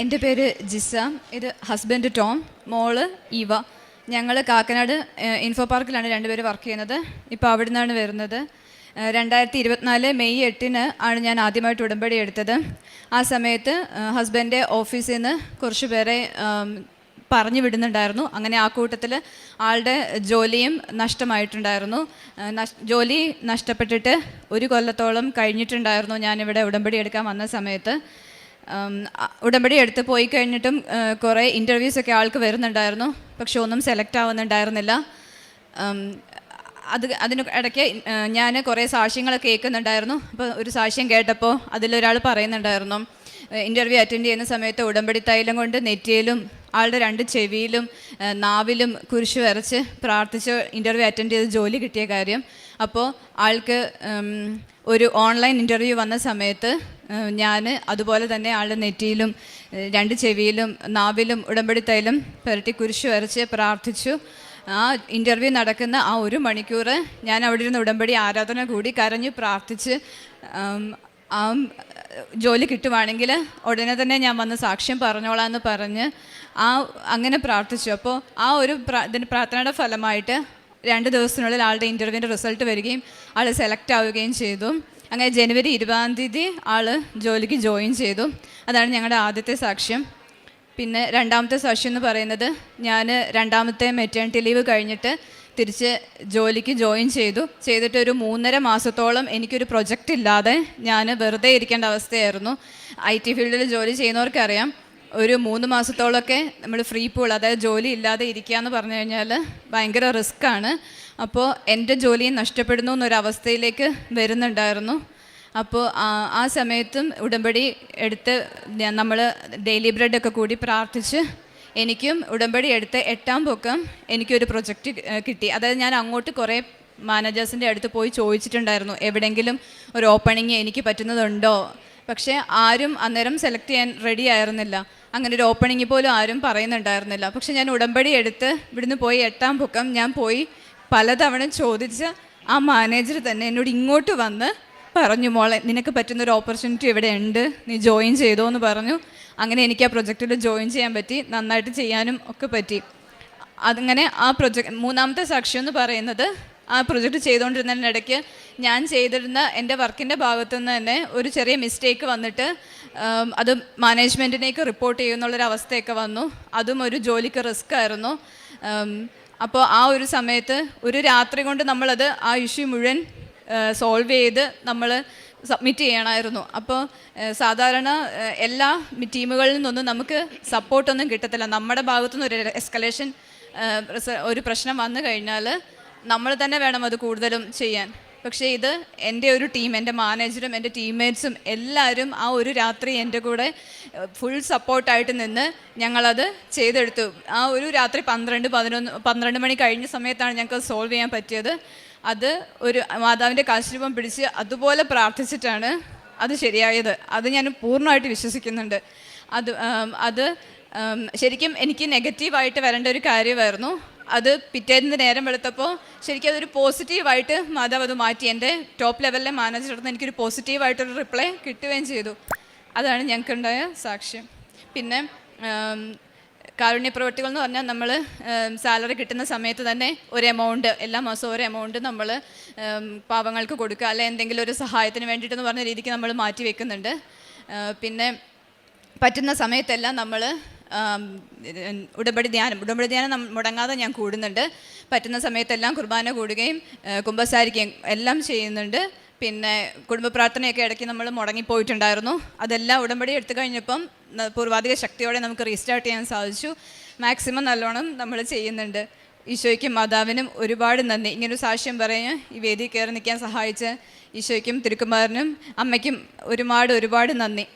എന്റെ പേര് ജിസ ഇത് ഹസ്ബൻഡ് ടോം മോൾ ഈവ ഞങ്ങൾ കാക്കനാട് ഇൻഫോ പാർക്കിലാണ് രണ്ടുപേര് വർക്ക് ചെയ്യുന്നത്. ഇപ്പോൾ അവിടെ നിന്നാണ് വരുന്നത്. രണ്ടായിരത്തി ഇരുപത്തിനാല് മെയ് എട്ടിന് ആണ് ഞാൻ ആദ്യമായിട്ട് ഉടമ്പടി എടുത്തത്. ആ സമയത്ത് ഹസ്ബൻഡിന്റെ ഹസ്ബൻഡ് ഓഫീസിൽ നിന്ന് കുറച്ച് പേരെ പറഞ്ഞു വിടുന്നുണ്ടായിരുന്നു. അങ്ങനെ ആ കൂട്ടത്തിൽ ആളുടെ ജോലിയും നഷ്ടമായിട്ടുണ്ടായിരുന്നു. ജോലി നഷ്ടപ്പെട്ടിട്ട് ഒരു കൊല്ലത്തോളം കഴിഞ്ഞിട്ടുണ്ടായിരുന്നു ഞാനിവിടെ ഉടമ്പടി എടുക്കാൻ വന്ന സമയത്ത്. ഉടമ്പടി എടുത്ത് പോയി കഴിഞ്ഞിട്ടും കുറേ ഇന്റർവ്യൂസ് ഒക്കെ ആൾക്ക് വരുന്നുണ്ടായിരുന്നു. പക്ഷെ ഒന്നും സെലക്ട് ആവുന്നുണ്ടായിരുന്നില്ല. അത് അതിന് ഇടയ്ക്ക് ഞാൻ കുറേ സാക്ഷ്യങ്ങളൊക്കെ കേൾക്കുന്നുണ്ടായിരുന്നു. അപ്പോൾ ഒരു സാക്ഷ്യം കേട്ടപ്പോൾ അതിലൊരാൾ പറയുന്നുണ്ടായിരുന്നു ഇന്റർവ്യൂ അറ്റൻഡ് ചെയ്യുന്ന സമയത്ത് ഉടമ്പടി തൈലം കൊണ്ട് നെറ്റിയിലും ആളുടെ രണ്ട് ചെവിയിലും നാവിലും കുരിശ് വരച്ച് പ്രാർത്ഥിച്ച് ഇന്റർവ്യൂ അറ്റൻഡ് ചെയ്ത് ജോലി കിട്ടിയ കാര്യം. അപ്പോൾ ആൾക്ക് ഒരു ഓൺലൈൻ ഇന്റർവ്യൂ വന്ന സമയത്ത് ഞാൻ അതുപോലെ തന്നെ ആളുടെ നെറ്റിയിലും രണ്ട് ചെവിയിലും നാവിലും ഉടമ്പടി തൈലം പുരട്ടി കുരിശ് വരച്ച് പ്രാർത്ഥിച്ചു. ആ ഇന്റർവ്യൂ നടക്കുന്ന ആ ഒരു മണിക്കൂർ ഞാൻ അവിടെ ഇരുന്ന് ഉടമ്പടി ആരാധന കൂടി കരഞ്ഞു പ്രാർത്ഥിച്ച് ആ ജോലി കിട്ടുവാണെങ്കിൽ ഉടനെ തന്നെ ഞാൻ വന്ന് സാക്ഷ്യം പറഞ്ഞോളാം എന്ന് പറഞ്ഞ് ആ അങ്ങനെ പ്രാർത്ഥിച്ചു. അപ്പോൾ ആ ഒരു പ്രാ പ്രാർത്ഥനയുടെ ഫലമായിട്ട് രണ്ട് ദിവസത്തിനുള്ളിൽ ആളുടെ ഇന്റർവ്യൂവിന്റെ റിസൾട്ട് വരികയും ആൾ സെലക്ട് ആവുകയും ചെയ്തു. അങ്ങനെ ജനുവരി ഇരുപതാം തീയതി ആൾ ജോലിക്ക് ജോയിൻ ചെയ്തു. അതാണ് ഞങ്ങളുടെ ആദ്യത്തെ സാക്ഷ്യം. പിന്നെ രണ്ടാമത്തെ സാക്ഷ്യം എന്ന് പറയുന്നത് ഞാൻ രണ്ടാമത്തെ മെറ്റേണിറ്റി ലീവ് കഴിഞ്ഞിട്ട് തിരിച്ച് ജോലിക്ക് ജോയിൻ ചെയ്തു. ചെയ്തിട്ട് ഒരു മൂന്നര മാസത്തോളം എനിക്കൊരു പ്രൊജക്റ്റ് ഇല്ലാതെ ഞാൻ വെറുതെ ഇരിക്കേണ്ട അവസ്ഥയായിരുന്നു. ഐ ടി ഫീൽഡിൽ ജോലി ചെയ്യുന്നവർക്കറിയാം. ഒരു മൂന്ന് മാസത്തോളമൊക്കെ നമ്മൾ ഫ്രീ പൂൾ അതായത് ജോലി ഇല്ലാതെ ഇരിക്കുക എന്ന് പറഞ്ഞു കഴിഞ്ഞാൽ ഭയങ്കര റിസ്ക്കാണ് അപ്പോൾ എന്റെ ജോലിയും നഷ്ടപ്പെടുന്നു എന്നൊരവസ്ഥയിലേക്ക് വരുന്നുണ്ടായിരുന്നു. അപ്പോൾ ആ- സമയത്തും ഉടമ്പടി എടുത്ത് നമ്മൾ ഡെയിലി ബ്രെഡൊക്കെ കൂടി പ്രാർത്ഥിച്ച് എനിക്കും ഉടമ്പടി എടുത്ത് എട്ടാം പൊക്കം എനിക്കൊരു പ്രൊജക്റ്റ് കിട്ടി. അതായത് ഞാൻ അങ്ങോട്ട് കുറേ മാനേജേഴ്സിന്റെ അടുത്ത് പോയി ചോദിച്ചിട്ടുണ്ടായിരുന്നു എവിടെയെങ്കിലും ഒരു ഓപ്പണിങ് എനിക്ക് പറ്റുന്നതുണ്ടോ? പക്ഷേ ആരും അന്നേരം സെലക്ട് ചെയ്യാൻ റെഡി ആയിരുന്നില്ല. അങ്ങനെ ഒരു ഓപ്പണിംഗ് പോലും ആരും പറയുന്നുണ്ടായിരുന്നില്ല. പക്ഷെ ഞാൻ ഉടമ്പടി എടുത്ത് ഇവിടുന്ന് പോയി എട്ടാം പൊക്കം ഞാൻ പോയി പലതവണ ചോദിച്ച് ആ മാനേജർ തന്നെ എന്നോട് ഇങ്ങോട്ട് വന്ന് പറഞ്ഞു മോളെ നിനക്ക് പറ്റുന്ന ഒരു ഓപ്പർച്യൂണിറ്റി ഇവിടെ ഉണ്ട്. നീ ജോയിൻ ചെയ്തോ എന്ന് പറഞ്ഞു. അങ്ങനെ എനിക്ക് ആ പ്രൊജക്റ്റിൽ ജോയിൻ ചെയ്യാൻ പറ്റി. നന്നായിട്ട് ചെയ്യാനും ഒക്കെ പറ്റി. അതങ്ങനെ ആ പ്രൊജക്ട് മൂന്നാമത്തെ സാക്ഷ്യം എന്ന് പറയുന്നത് ആ പ്രൊജക്റ്റ് ചെയ്തുകൊണ്ടിരുന്നതിനിടയ്ക്ക് ഞാൻ ചെയ്തിരുന്ന എന്റെ വർക്കിന്റെ ഭാഗത്തുനിന്ന് തന്നെ ഒരു ചെറിയ മിസ്റ്റേക്ക് വന്നിട്ട് അത് മാനേജ്മെന്റിനേക്ക് റിപ്പോർട്ട് ചെയ്യുന്നുള്ളൊരവസ്ഥയൊക്കെ വന്നു. അതും ഒരു ജോലിക്ക് റിസ്ക് ആയിരുന്നു. അപ്പോൾ ആ ഒരു സമയത്ത് ഒരു രാത്രി കൊണ്ട് നമ്മളത് ആ ഇഷ്യൂ മുഴുവൻ സോൾവ് ചെയ്ത് നമ്മൾ സബ്മിറ്റ് ചെയ്യണമായിരുന്നു. അപ്പോൾ സാധാരണ എല്ലാ ടീമുകളിൽ നിന്നൊന്നും നമുക്ക് സപ്പോർട്ടൊന്നും കിട്ടത്തില്ല. നമ്മുടെ ഭാഗത്തുനിന്ന് ഒരു എസ്കലേഷൻ ഒരു പ്രശ്നം വന്നു കഴിഞ്ഞാൽ നമ്മൾ തന്നെ വേണം അത് കൂടുതലും ചെയ്യാൻ. പക്ഷേ ഇത് എന്റെ ഒരു ടീം എന്റെ മാനേജറും എന്റെ ടീംമേറ്റ്സും എല്ലാവരും ആ ഒരു രാത്രി എന്റെ കൂടെ ഫുൾ സപ്പോർട്ടായിട്ട് നിന്ന് ഞങ്ങളത് ചെയ്തെടുത്തു. ആ ഒരു രാത്രി പന്ത്രണ്ട് പതിനൊന്ന് പന്ത്രണ്ട് മണി കഴിഞ്ഞ സമയത്താണ് ഞങ്ങൾക്ക് സോൾവ് ചെയ്യാൻ പറ്റിയത്. അത് ഒരു മാതാവിന്റെ കാശ്രൂപം പിടിച്ച് അതുപോലെ പ്രാർത്ഥിച്ചിട്ടാണ് അത് ശരിയായത്. അത് ഞാൻ പൂർണമായിട്ട് വിശ്വസിക്കുന്നുണ്ട്. അത് അത് ശരിക്കും എനിക്ക് നെഗറ്റീവായിട്ട് വരേണ്ട ഒരു കാര്യമായിരുന്നു. അത് പിറ്റേന്ന് നേരം വെളുത്തപ്പോൾ ശരിക്കും അതൊരു പോസിറ്റീവായിട്ട് മാതാവ് അത് മാറ്റി. എന്റെ ടോപ്പ് ലെവലിലെ മാനേജർ നിന്ന് എനിക്കൊരു പോസിറ്റീവായിട്ടൊരു റിപ്ലൈ കിട്ടുകയും ചെയ്തു. അതാണ് ഞങ്ങൾക്കുണ്ടായ സാക്ഷ്യം. പിന്നെ ആം, കാരുണ്യ പ്രവൃത്തികൾ എന്ന് പറഞ്ഞാൽ നമ്മൾ സാലറി കിട്ടുന്ന സമയത്ത് തന്നെ ഒരു എമൗണ്ട് എല്ലാ മാസവും ഒരു എമൗണ്ട് നമ്മൾ പാവങ്ങൾക്ക് കൊടുക്കുക. അല്ലെ എന്തെങ്കിലും ഒരു സഹായത്തിന് വേണ്ടിയിട്ടെന്ന് പറഞ്ഞ രീതിക്ക് നമ്മൾ മാറ്റി വെക്കുന്നുണ്ട്. പിന്നെ പറ്റുന്ന സമയത്തെല്ലാം നമ്മൾ ഉടമ്പടി ധ്യാനം. ഉടമ്പടി ധ്യാനം മുടങ്ങാതെ ഞാൻ കൂടുന്നുണ്ട്. പറ്റുന്ന സമയത്തെല്ലാം കുർബാന കൂടുകയും കുംഭസാരിക്കുകയും എല്ലാം ചെയ്യുന്നുണ്ട്. പിന്നെ കുടുംബ പ്രാർത്ഥനയൊക്കെ ഇടയ്ക്ക് നമ്മൾ മുടങ്ങിപ്പോയിട്ടുണ്ടായിരുന്നു. അതെല്ലാം ഉടമ്പടി എടുത്തു കഴിഞ്ഞപ്പം പൂർവാധിക ശക്തിയോടെ നമുക്ക് റീസ്റ്റാർട്ട് ചെയ്യാൻ സാധിച്ചു. മാക്സിമം നല്ലോണം നമ്മൾ ചെയ്യുന്നുണ്ട്. ഈശോയ്ക്കും മാതാവിനും ഒരുപാട് നന്ദി. ഇങ്ങനൊരു സാക്ഷ്യം പറഞ്ഞ് ഈ വേദി കയറി നിൽക്കാൻ സഹായിച്ച ഈശോയ്ക്കും തിരുക്കുമാറിനും അമ്മയ്ക്കും ഒരുപാട് ഒരുപാട് നന്ദി.